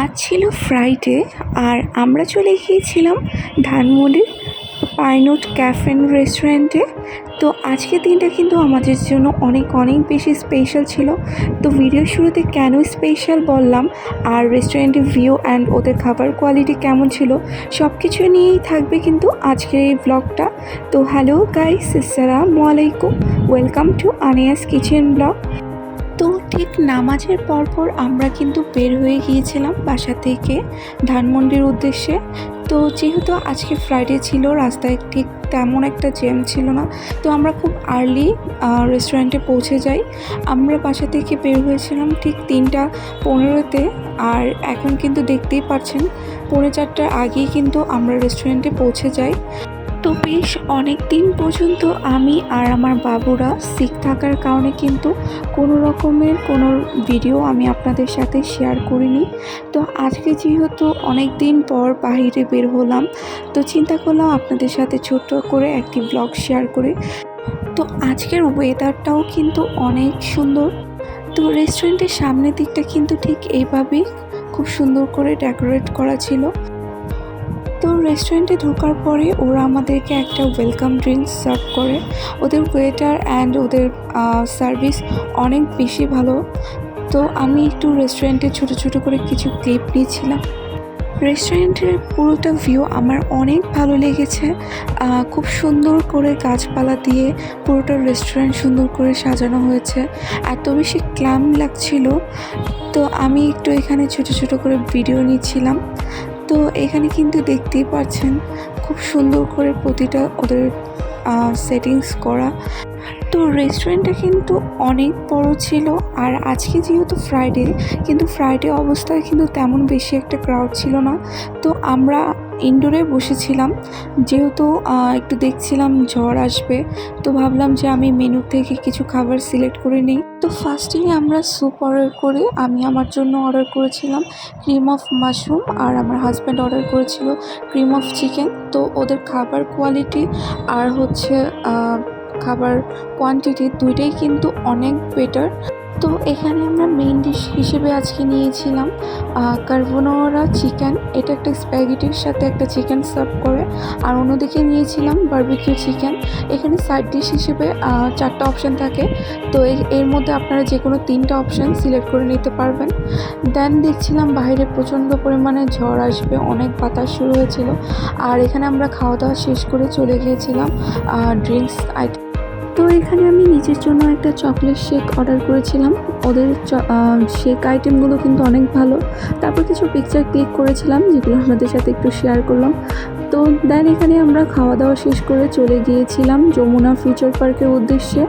আজ ছিল ফ্রাইডে আর আমরা চলে গিয়েছিলাম ধানমন্ডির পাইনোট ক্যাফে অ্যান্ড রেস্টুরেন্টে। তো আজকের দিনটা কিন্তু আমাদের জন্য অনেক অনেক বেশি স্পেশাল ছিল। তো ভিডিও শুরুতে কেন স্পেশাল বললাম? আর রেস্টুরেন্টের ভিউ অ্যান্ড ওদের খাবার কোয়ালিটি কেমন ছিল? সব কিছু নিয়েই থাকবে কিন্তু আজকের এই ব্লগটা তো হ্যালো গাইস আসসালামু আলাইকুম। Welcome to Ania's kitchen blog ঠিক নামাজের পরপর আমরা কিন্তু বের হয়ে গিয়েছিলাম বাসা থেকে ধানমন্ডির উদ্দেশ্যে। তো যেহেতু আজকে ফ্রাইডে ছিল, রাস্তায় ঠিক তেমন একটা জ্যাম ছিল না, তো আমরা খুব আর্লি রেস্টুরেন্টে পৌঁছে যাই। আমরা বাসা থেকে বের হয়েছিলাম ঠিক তিনটা পনেরোতে আর এখন কিন্তু দেখতেই পাচ্ছেন পৌনে চারটার আগেই কিন্তু আমরা রেস্টুরেন্টে পৌঁছে যাই। তো বেশ অনেক দিন পর্যন্ত আমি আর আমার বাবুরা সিক থাকার কারণে কিন্তু কোনো রকমের কোনো ভিডিও আমি আপনাদের সাথে শেয়ার করিনি। তো আজকে যেহেতু অনেক দিন পর বাহিরে বের হলাম, তো চিন্তা করলাম আপনাদের সাথে ছোট্ট করে একটি ব্লগ শেয়ার করি। তো আজকের ওয়েদারটাও কিন্তু অনেক সুন্দর। তো রেস্টুরেন্টের সামনের দিকটা কিন্তু ঠিক এইভাবেই খুব সুন্দর করে ডেকোরেট করা ছিল। তো রেস্টুরেন্টে ঢোকার পরে ওরা আমাদেরকে একটা ওয়েলকাম ড্রিঙ্কস সার্ভ করে। ওদের ওয়েটার অ্যান্ড ওদের সার্ভিস অনেক বেশি ভালো। তো আমি একটু রেস্টুরেন্টে ছোটো ছোটো করে কিছু ক্লিপ নিয়েছিলাম। রেস্টুরেন্টের পুরোটা ভিউ আমার অনেক ভালো লেগেছে। খুব সুন্দর করে গাছপালা দিয়ে পুরোটা রেস্টুরেন্ট সুন্দর করে সাজানো হয়েছে। এত বেশি ক্লাম লাগছিল। তো আমি একটু এখানে ছোট ছোট করে ভিডিও নিচ্ছিলাম। তো এখানে কিন্তু দেখতেই পাচ্ছেন খুব সুন্দর করে প্রতিটা ওদের সেটিংস করা। তো রেস্টুরেন্টটা কিন্তু অনেক বড় ছিল আর আজকে যেহেতু ফ্রাইডে কিন্তু ফ্রাইডে অবস্থায় কিন্তু তেমন বেশি একটা ক্রাউড ছিল না। তো আমরা ইনডোরে বসেছিলাম, যেহেতু একটু দেখছিলাম ঝড় আসবে, তো ভাবলাম যে আমি মেনু থেকে কিছু খাবার সিলেক্ট করে নিই। তো ফার্স্টেই আমরা স্যুপ অর্ডার করে আমি আমার জন্য অর্ডার করেছিলাম ক্রিম অফ মাশরুম আর আমার হাজব্যান্ড অর্ডার করেছিল ক্রিম অফ চিকেন তো ওদের খাবার কোয়ালিটি আর হচ্ছে খাবার কোয়ান্টিটি দুইটাই কিন্তু অনেক বেটার তো এখানে আমরা মেইন ডিশ হিসেবে আজকে নিয়েছিলাম কার্বোনোরা চিকেন এটা একটা স্প্যাগেটির সাথে একটা চিকেন সার্ভ করে। আর অন্যদিকে নিয়েছিলাম বারবিকিউ চিকেন এখানে সাইড ডিশ হিসেবে চারটা অপশান থাকে। তো এর- মধ্যে আপনারা যে কোনো তিনটা অপশান সিলেক্ট করে নিতে পারবেন। দেন দেখছিলাম বাইরে প্রচণ্ড পরিমাণে ঝড় আসবে, অনেক বাতাস শুরু হয়েছিল। আর এখানে আমরা খাওয়া দাওয়া শেষ করে চলে গিয়েছিলাম ড্রিঙ্কস তো এখানে আমি নিজের জন্য একটা চকলেট শেক অর্ডার করেছিলাম। ওদের শেক আইটেমগুলো কিন্তু অনেক ভালো। তারপর কিছু পিকচার ক্লিক করেছিলাম, যেগুলো আপনাদের সাথে একটু শেয়ার করলাম। তো দেন এখানে আমরা খাওয়া দাওয়া শেষ করে চলে গিয়েছিলাম যমুনা ফিউচার পার্কের উদ্দেশ্যে।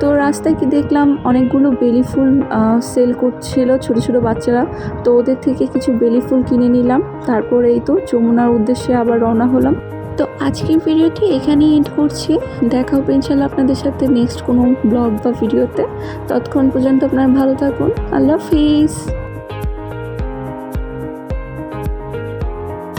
তো রাস্তায় কি দেখলাম, অনেকগুলো বেলি ফুল সেল করছিল ছোট ছোট বাচ্চারা। তো ওদের থেকে কিছু বেলি ফুল কিনে নিলাম। তারপর এই তো যমুনার উদ্দেশ্যে আবার রওনা হলাম। তো আজকের ভিডিওটি এখানেই এন্ড করছি। দেখা হবে ইনশাল্লাহ আপনাদের সাথে নেক্সট কোনো ব্লগ বা ভিডিওতে। ততক্ষণ পর্যন্ত আপনারা ভালো থাকুন। আল্লাহ হাফিজ।